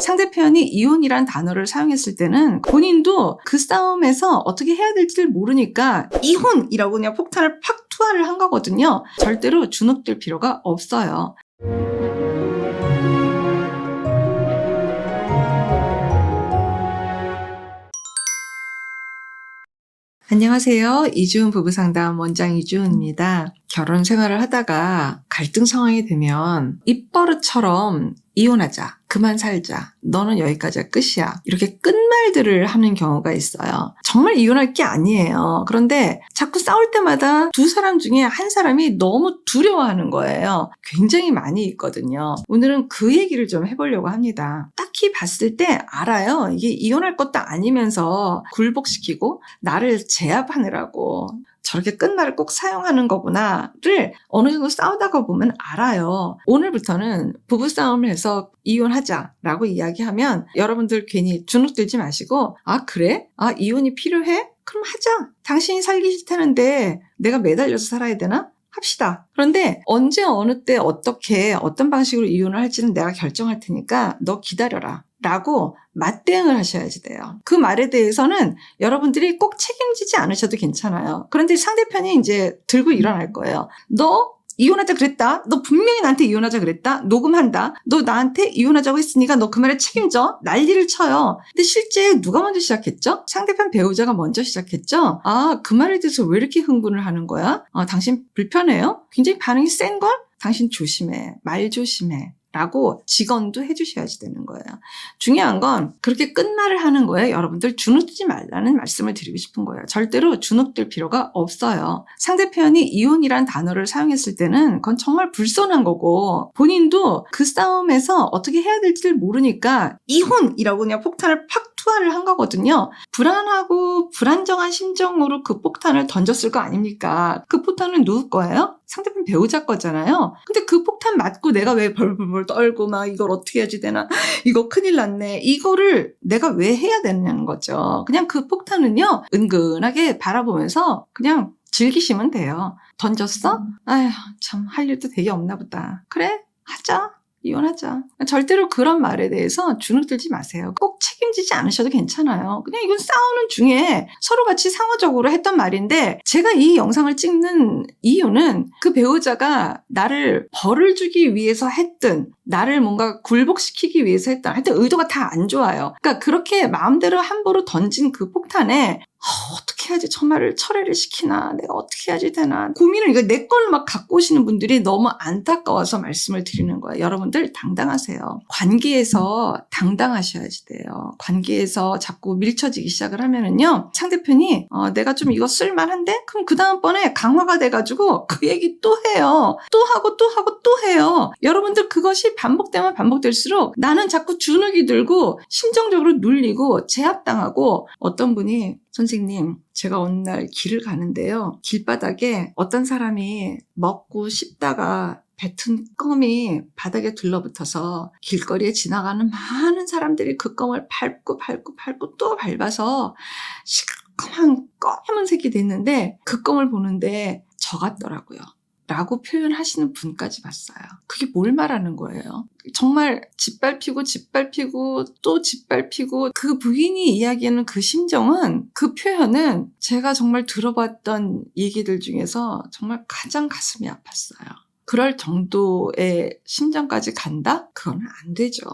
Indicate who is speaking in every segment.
Speaker 1: 상대편이 이혼이란 단어를 사용했을 때는 본인도 그 싸움에서 어떻게 해야 될지를 모르니까 이혼이라고 그냥 폭탄을 팍 투하를 한 거거든요. 절대로 주눅들 필요가 없어요. 안녕하세요. 이주은 부부상담 원장 이주은입니다. 결혼 생활을 하다가 갈등 상황이 되면 입버릇처럼 이혼하자, 그만 살자, 너는 여기까지가 끝이야. 이렇게 끝말들을 하는 경우가 있어요. 정말 이혼할 게 아니에요. 그런데 자꾸 싸울 때마다 두 사람 중에 한 사람이 너무 두려워하는 거예요. 굉장히 많이 있거든요. 오늘은 그 얘기를 좀 해보려고 합니다. 딱히 봤을 때 알아요. 이게 이혼할 것도 아니면서 굴복시키고 나를 제압하느라고 저렇게 끝말을 꼭 사용하는 거구나를 어느 정도 싸우다가 보면 알아요. 오늘부터는 부부싸움을 해서 이혼하자라고 이야기하면 여러분들 괜히 주눅 들지 마시고 아 그래? 아 이혼이 필요해? 그럼 하자. 당신이 살기 싫다는데 내가 매달려서 살아야 되나? 합시다. 그런데 언제 어느 때 어떻게 어떤 방식으로 이혼을 할지는 내가 결정할 테니까 너 기다려라. 라고 맞대응을 하셔야지 돼요. 그 말에 대해서는 여러분들이 꼭 책임지지 않으셔도 괜찮아요. 그런데 상대편이 이제 들고 일어날 거예요. 너 이혼하자 그랬다. 너 분명히 나한테 이혼하자 그랬다. 녹음한다. 너 나한테 이혼하자고 했으니까 너 그 말에 책임져. 난리를 쳐요. 근데 실제 누가 먼저 시작했죠? 상대편 배우자가 먼저 시작했죠? 아, 그 말에 대해서 왜 이렇게 흥분을 하는 거야? 아, 당신 불편해요? 굉장히 반응이 센 걸? 당신 조심해. 말 조심해. 라고 직언도 해주셔야지 되는 거예요. 중요한 건 그렇게 끝말을 하는 거에 여러분들 주눅들지 말라는 말씀을 드리고 싶은 거예요. 절대로 주눅들 필요가 없어요. 상대편이 이혼이란 단어를 사용했을 때는 그건 정말 불손한 거고 본인도 그 싸움에서 어떻게 해야 될지를 모르니까 이혼이라고 그냥 폭탄을 팍 투하를 한 거거든요. 불안하고 불안정한 심정으로 그 폭탄을 던졌을 거 아닙니까? 그 폭탄은 누구 거예요? 상대편 배우자 거잖아요. 근데 그 폭탄 맞고 내가 왜 벌벌벌 떨고 막 이걸 어떻게 해야지 되나 이거 큰일 났네 이거를 내가 왜 해야 되는 거죠. 그냥 그 폭탄은요 은근하게 바라보면서 그냥 즐기시면 돼요. 던졌어? 아휴 참 할 일도 되게 없나 보다. 그래 하자. 이혼하자. 절대로 그런 말에 대해서 주눅 들지 마세요. 꼭 책임지지 않으셔도 괜찮아요. 그냥 이건 싸우는 중에 서로 같이 상호적으로 했던 말인데 제가 이 영상을 찍는 이유는 그 배우자가 나를 벌을 주기 위해서 했든 나를 뭔가 굴복시키기 위해서 했던 하여튼 의도가 다 안 좋아요. 그러니까 그렇게 마음대로 함부로 던진 그 폭탄에 어, 어떻게 해야지 정말을 철회를 시키나 내가 어떻게 해야지 되나 고민을 이거 내 걸로 막 갖고 오시는 분들이 너무 안타까워서 말씀을 드리는 거예요. 여러분들 당당하세요. 관계에서 당당하셔야지 돼요. 관계에서 자꾸 밀쳐지기 시작을 하면은요 상대편이 어, 내가 좀 이거 쓸만한데 그럼 그 다음번에 강화가 돼가지고 그 얘기 또 해요. 또 하고 또 하고 또 해요. 여러분들 그것이 반복되면 반복될수록 나는 자꾸 주눅이 들고 심정적으로 눌리고 제압당하고 어떤 분이 선생님, 제가 어느 날 길을 가는데요. 길바닥에 어떤 사람이 먹고 싶다가 뱉은 껌이 바닥에 둘러붙어서 길거리에 지나가는 많은 사람들이 그 껌을 밟고 밟고 밟고 또 밟아서 시커먼 검은색이 됐는데 그 껌을 보는데 저 같더라고요. 라고 표현하시는 분까지 봤어요. 그게 뭘 말하는 거예요? 정말 짓밟히고 짓밟히고 또 짓밟히고 그 부인이 이야기하는 그 심정은 그 표현은 제가 정말 들어봤던 얘기들 중에서 정말 가장 가슴이 아팠어요. 그럴 정도의 심정까지 간다? 그건 안 되죠.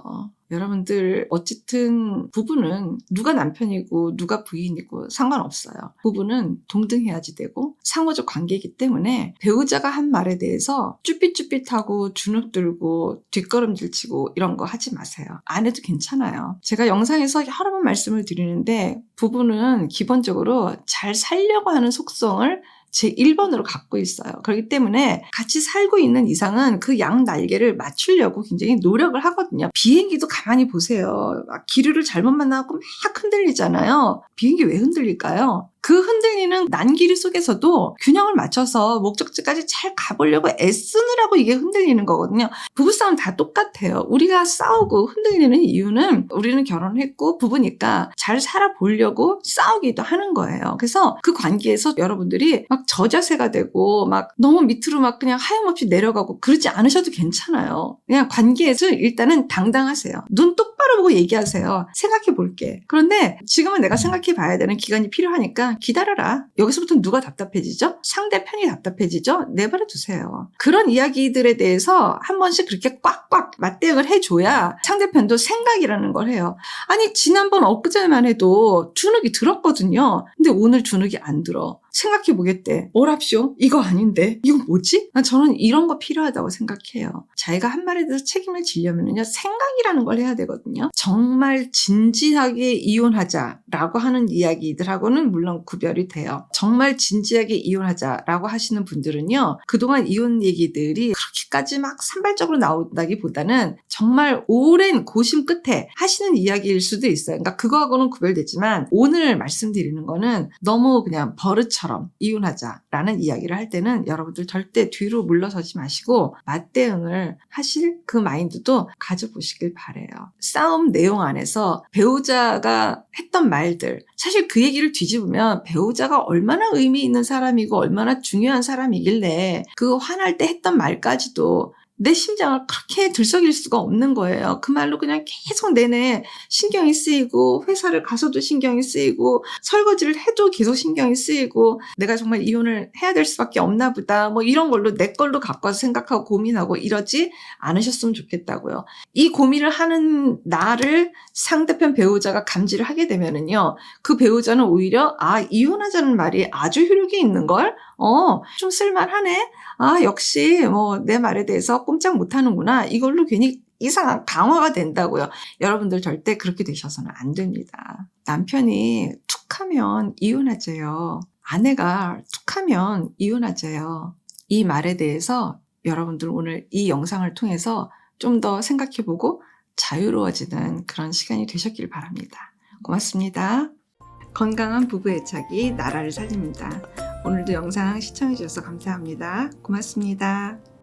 Speaker 1: 여러분들 어쨌든 부부는 누가 남편이고 누가 부인이고 상관없어요. 부부는 동등해야지 되고 상호적 관계이기 때문에 배우자가 한 말에 대해서 쭈삣쭈삣하고 주눅 들고 뒷걸음질 치고 이런 거 하지 마세요. 안 해도 괜찮아요. 제가 영상에서 여러 번 말씀을 드리는데 부부는 기본적으로 잘 살려고 하는 속성을 제 1번으로 갖고 있어요. 그렇기 때문에 같이 살고 있는 이상은 그 양 날개를 맞추려고 굉장히 노력을 하거든요. 비행기도 가만히 보세요. 기류를 잘못 만나고 막 흔들리잖아요. 비행기 왜 흔들릴까요? 그 흔들리는 난길이 속에서도 균형을 맞춰서 목적지까지 잘 가보려고 애쓰느라고 이게 흔들리는 거거든요. 부부싸움 다 똑같아요. 우리가 싸우고 흔들리는 이유는 우리는 결혼했고 부부니까 잘 살아보려고 싸우기도 하는 거예요. 그래서 그 관계에서 여러분들이 막 저자세가 되고 막 너무 밑으로 막 그냥 하염없이 내려가고 그러지 않으셔도 괜찮아요. 그냥 관계에서 일단은 당당하세요. 눈 똑바로 보고 얘기하세요. 생각해 볼게. 그런데 지금은 내가 생각해 봐야 되는 기간이 필요하니까 기다려라. 여기서부터 누가 답답해지죠? 상대편이 답답해지죠? 내버려 두세요. 그런 이야기들에 대해서 한 번씩 그렇게 꽉꽉 맞대응을 해줘야 상대편도 생각이라는 걸 해요. 아니, 지난번 엊그제만 해도 주눅이 들었거든요. 근데 오늘 주눅이 안 들어. 생각해 보겠대. 오랍쇼? 이거 아닌데? 이거 뭐지? 난 저는 이런 거 필요하다고 생각해요. 자기가 한 말에 대해서 책임을 지려면요. 생각이라는 걸 해야 되거든요. 정말 진지하게 이혼하자라고 하는 이야기들하고는 물론 구별이 돼요. 정말 진지하게 이혼하자라고 하시는 분들은요. 그동안 이혼 얘기들이 그렇게까지 막 산발적으로 나온다기보다는 정말 오랜 고심 끝에 하시는 이야기일 수도 있어요. 그러니까 그거하고는 구별되지만 오늘 말씀드리는 거는 너무 그냥 버릇처럼 이혼하자라는 이야기를 할 때는 여러분들 절대 뒤로 물러서지 마시고 맞대응을 하실 그 마인드도 가져보시길 바래요. 싸움 내용 안에서 배우자가 했던 말들 사실 그 얘기를 뒤집으면 배우자가 얼마나 의미 있는 사람이고 얼마나 중요한 사람이길래 그 화날 때 했던 말까지도 내 심장을 그렇게 들썩일 수가 없는 거예요. 그 말로 그냥 계속 내내 신경이 쓰이고 회사를 가서도 신경이 쓰이고 설거지를 해도 계속 신경이 쓰이고 내가 정말 이혼을 해야 될 수밖에 없나 보다 뭐 이런 걸로 내 걸로 갖고 와서 생각하고 고민하고 이러지 않으셨으면 좋겠다고요. 이 고민을 하는 나를 상대편 배우자가 감지를 하게 되면은요. 그 배우자는 오히려 아 이혼하자는 말이 아주 효력이 있는 걸 어, 좀 쓸만하네. 아, 역시 뭐 내 말에 대해서 꼼짝 못 하는구나. 이걸로 괜히 이상한 강화가 된다고요. 여러분들 절대 그렇게 되셔서는 안 됩니다. 남편이 툭 하면 이혼하재요. 아내가 툭 하면 이혼하재요. 이 말에 대해서 여러분들 오늘 이 영상을 통해서 좀 더 생각해보고 자유로워지는 그런 시간이 되셨길 바랍니다. 고맙습니다. 건강한 부부 애착이 나라를 살립니다. 오늘도 영상 시청해주셔서 감사합니다. 고맙습니다.